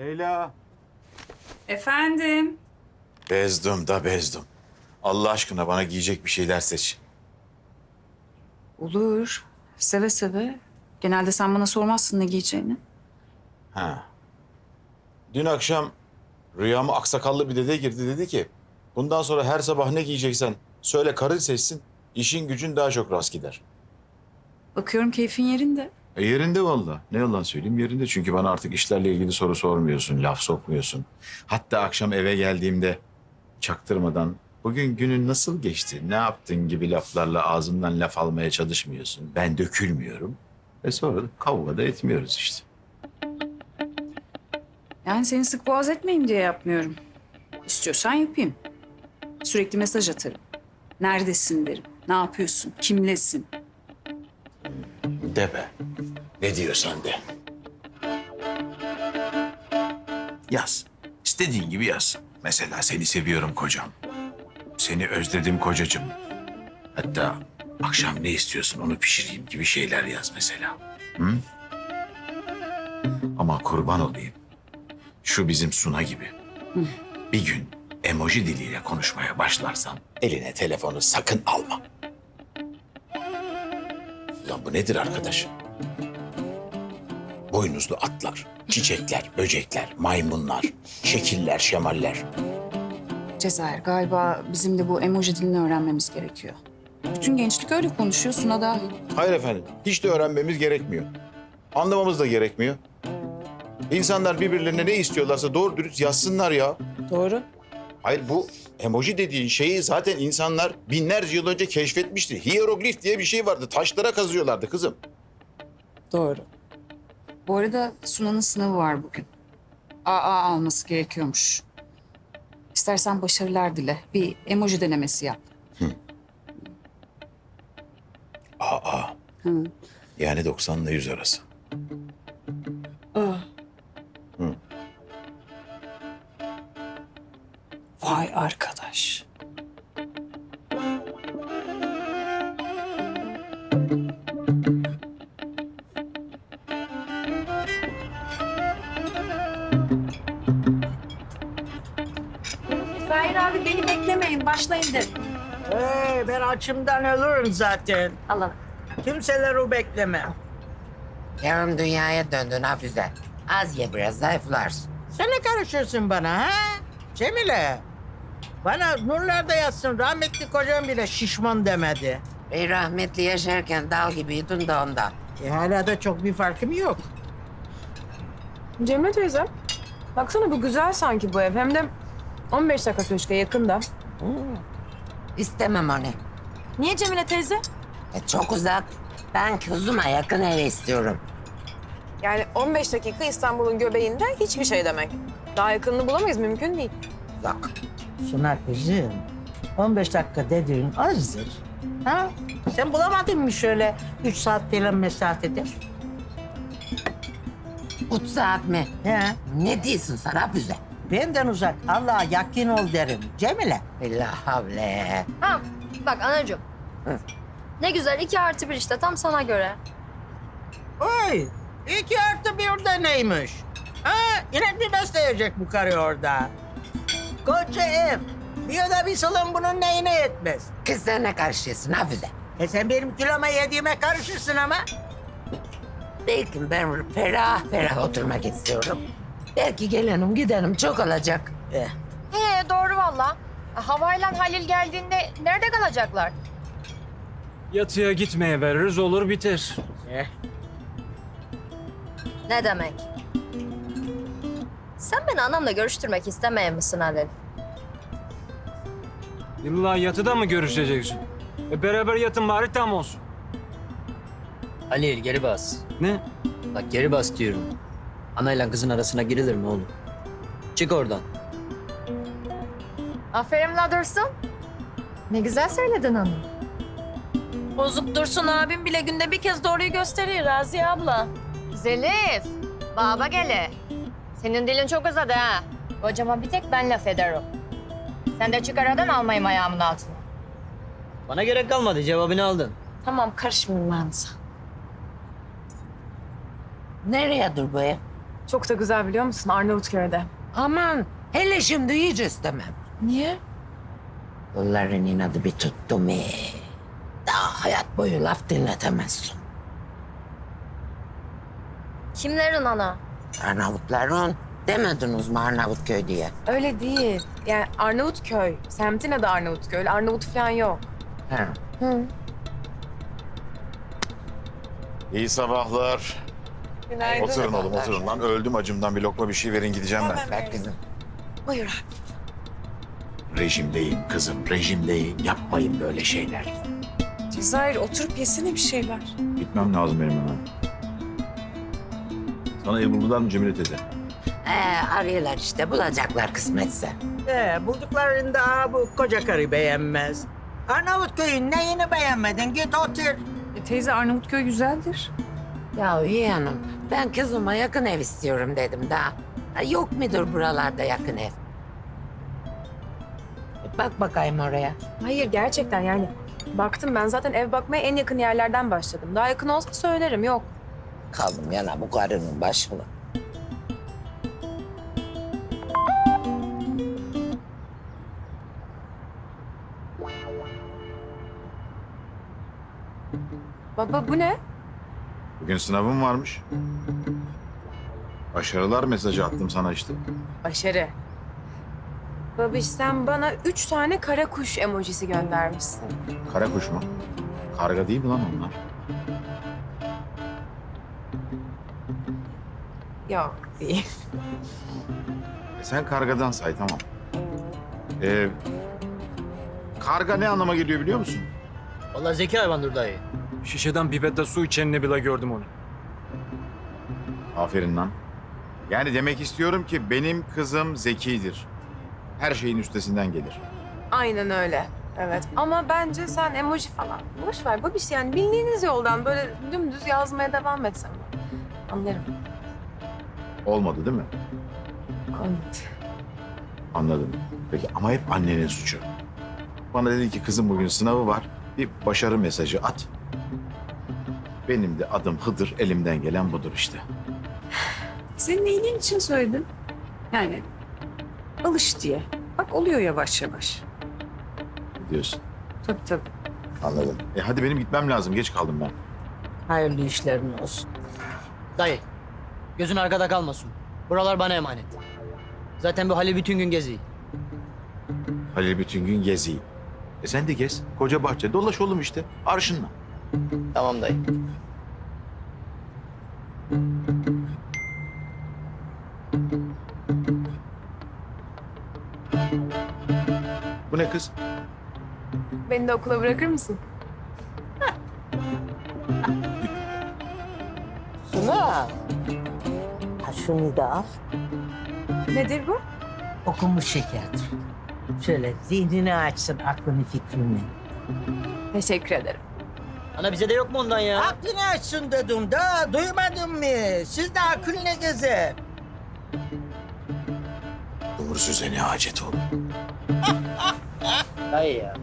Leyla. Efendim? Bezdim da bezdim. Allah aşkına bana giyecek bir şeyler seç. Olur. Seve seve. Genelde sen bana sormazsın ne giyeceğini. Ha. Dün akşam rüyama aksakallı bir dede girdi dedi ki... ...bundan sonra her sabah ne giyeceksen söyle karın seçsin... ...işin gücün daha çok rast gider. Bakıyorum keyfin yerinde. E yerinde valla. Ne yalan söyleyeyim yerinde. Çünkü bana artık işlerle ilgili soru sormuyorsun, laf sokmuyorsun. Hatta akşam eve geldiğimde çaktırmadan bugün günün nasıl geçti, ne yaptın gibi laflarla ağzımdan laf almaya çalışmıyorsun. Ben dökülmüyorum. Ve sonra da kavga da etmiyoruz işte. Yani seni sık boğaz etmeyeyim diye yapmıyorum. İstiyorsan yapayım. Sürekli mesaj atarım. Neredesin derim. Ne yapıyorsun? Kimlesin? De be. Ne diyorsan de. Yaz. İstediğin gibi yaz. Mesela seni seviyorum kocam. Seni özledim kocacığım. Hatta akşam ne istiyorsun onu pişireyim gibi şeyler yaz mesela. Hı? Ama kurban olayım. Şu bizim Suna gibi. Bir gün emoji diliyle konuşmaya başlarsan eline telefonu sakın alma. Ulan bu nedir arkadaş? Boynuzlu atlar, çiçekler, böcekler, maymunlar, şekiller, şemaller. Cezayir galiba bizim de bu emoji dilini öğrenmemiz gerekiyor. Bütün gençlik öyle konuşuyor Suna dahil. Hayır efendim, hiç de öğrenmemiz gerekmiyor. Anlamamız da gerekmiyor. İnsanlar birbirlerine ne istiyorlarsa doğru dürüst yazsınlar ya. Doğru. Hayır bu emoji dediğin şeyi zaten insanlar binlerce yıl önce keşfetmişti. Hieroglif diye bir şey vardı. Taşlara kazıyorlardı kızım. Doğru. Bu arada Suna'nın sınavı var bugün. AA alması gerekiyormuş. İstersen başarılar dile. Bir emoji denemesi yap. Aa. Hı. Yani 90 ile 100 arası. Vay arkadaş. Başlayın de. Ee, ben açımdan ölürüm zaten. Allah. Kimseleri bekleme. Yarım dünyaya döndün Hafize. Az ye biraz zayıflarsın. Sen ne karışıyorsun bana ha? Cemile. Bana nurlarda yatsın rahmetli kocam bile şişman demedi. Bey rahmetli yaşarken dal gibiydin de ondan. E, hala da çok bir farkım yok. Cemile teyze, baksana bu güzel sanki bu ev. Hem de 15 dakika köşke yakında. İstemem onu. Niye Cemile teyze? E, çok uzak. Ben kızıma yakın ev istiyorum. Yani 15 dakika İstanbul'un göbeğinde hiçbir şey demek. Daha yakınını bulamayız, mümkün değil. Yok. Suna kızım. 15 dakika dediğin azdır. Ha? Sen bulamadın mı şöyle 3 saat falan mesafede? Üç saat mi? He? Ne diyorsun sen Hafize? Benden uzak. Allah'a yakın ol derim. Cemile. Billah havle. Ha bak anacığım. Hı. Ne güzel iki artı bir işte tam sana göre. Oy! iki artı bir de neymiş? Ha? İnek mi besleyecek bu karı orada? Koca ev. Bir oda bir salon bunun neyine yetmez. Kız sen ne karışıyorsun Hafize? E sen benim kiloma yediğime karışırsın ama. Belki ben ferah ferah oturmak istiyorum. Belki gelenim gidenim çok olacak. Eh, He doğru valla. Havayla Halil geldiğinde nerede kalacaklar? Yatıya gitmeye veririz olur biter. eh. Ne demek? Sen beni anamla görüştürmek istemeyen misin Halil? İlla yatıda mı görüşeceksin? E beraber yatın bari tam olsun. Halil geri bas. Ne? Bak geri bas diyorum. Anayla kızın arasına girilir mi oğlum? Çık oradan. Aferin la Dursun. Ne güzel söyledin onu. Bozuk Dursun abim bile günde bir kez doğruyu gösteriyor Raziye abla. Zelif, baba gele. Senin dilin çok uzadı ha. Kocama bir tek ben laf ederim. Sen de çık aradan almayayım ayağımın altına. Bana gerek kalmadı cevabını aldın. Tamam karışmayayım ben sana. Nereye dur bu ev? Çok da güzel biliyor musun Arnavutköy'de. Aman hele şimdi hiç istemem. Niye? Bunların inadı bir tuttu mu? Daha hayat boyu laf dinletemezsin. Kimlerin ana? Arnavutların demediniz mi Arnavutköy diye? Öyle değil. Yani Arnavutköy. Semtin adı Arnavutköy. Öyle Arnavut falan yok. Ha. İyi sabahlar. Günaydın. Oturun oğlum oturun lan. Öldüm acımdan bir lokma bir şey verin gideceğim ben. Ver kızım. Buyur abi. Rejimdeyim kızım rejimdeyim. Yapmayın böyle şeyler. Cezayir oturup yesene bir şeyler. Gitmem lazım benim hemen. Sana ev buldular mı Cemile teyze? Ee, arıyorlar işte bulacaklar kısmetse. Ee, bulduklarında aa, bu koca karı beğenmez. Arnavutköy'ün neyini beğenmedin? Git otur. E, teyze Arnavutköy güzeldir. Ya iyi hanım ben kızıma yakın ev istiyorum dedim daha. Ha, Yok mudur buralarda yakın ev? Bak bakayım oraya. Hayır gerçekten yani. Baktım ben zaten ev bakmaya en yakın yerlerden başladım. Daha yakın olsa söylerim yok. Kaldım yana bu karının başına. Baba bu ne? Bugün sınavım varmış. Başarılar mesajı attım sana işte. Başarı. Babiş sen bana üç tane kara kuş emojisi göndermişsin. Kara kuş mu? Karga değil mi lan onlar? Yok değil. E sen kargadan say tamam. Ee, karga ne anlama geliyor biliyor musun? Vallahi zeki hayvandır dayı. Şişeden pipette su içenini bile gördüm onu. Aferin lan. Yani demek istiyorum ki benim kızım zekidir. Her şeyin üstesinden gelir. Aynen öyle. Evet ama bence sen emoji falan boş ver babiş yani bildiğiniz yoldan böyle dümdüz yazmaya devam etsen. Anlarım. Olmadı değil mi? Evet. Anladım. Peki ama hep annenin suçu. Bana dedi ki kızım bugün sınavı var. Bir başarı mesajı at. Benim de adım Hıdır, elimden gelen budur işte. Senin iyiliğin için söyledim. Yani alış diye. Bak oluyor yavaş yavaş. Diyorsun. Tabii tabii. Anladım. E hadi benim gitmem lazım. Geç kaldım ben. Hayırlı işlerin olsun. Dayı gözün arkada kalmasın. Buralar bana emanet. Zaten bu Halil bütün gün geziyor. Halil bütün gün geziyor. E sen de gez. Koca bahçe. Dolaş oğlum işte. Arşınla. Tamam dayı. Bu ne kız? Beni de okula bırakır mısın? Suna. Ha şunu da al. Nedir bu? Okumuş şekerdir. Şöyle zihnini açsın aklını fikrini. Teşekkür ederim. Ana bize de yok mu ondan ya? Aklını açsın dedim da duymadın mı? Siz de akıllı gezin. Uğursuz ne hacet oğlum. Dayı ya.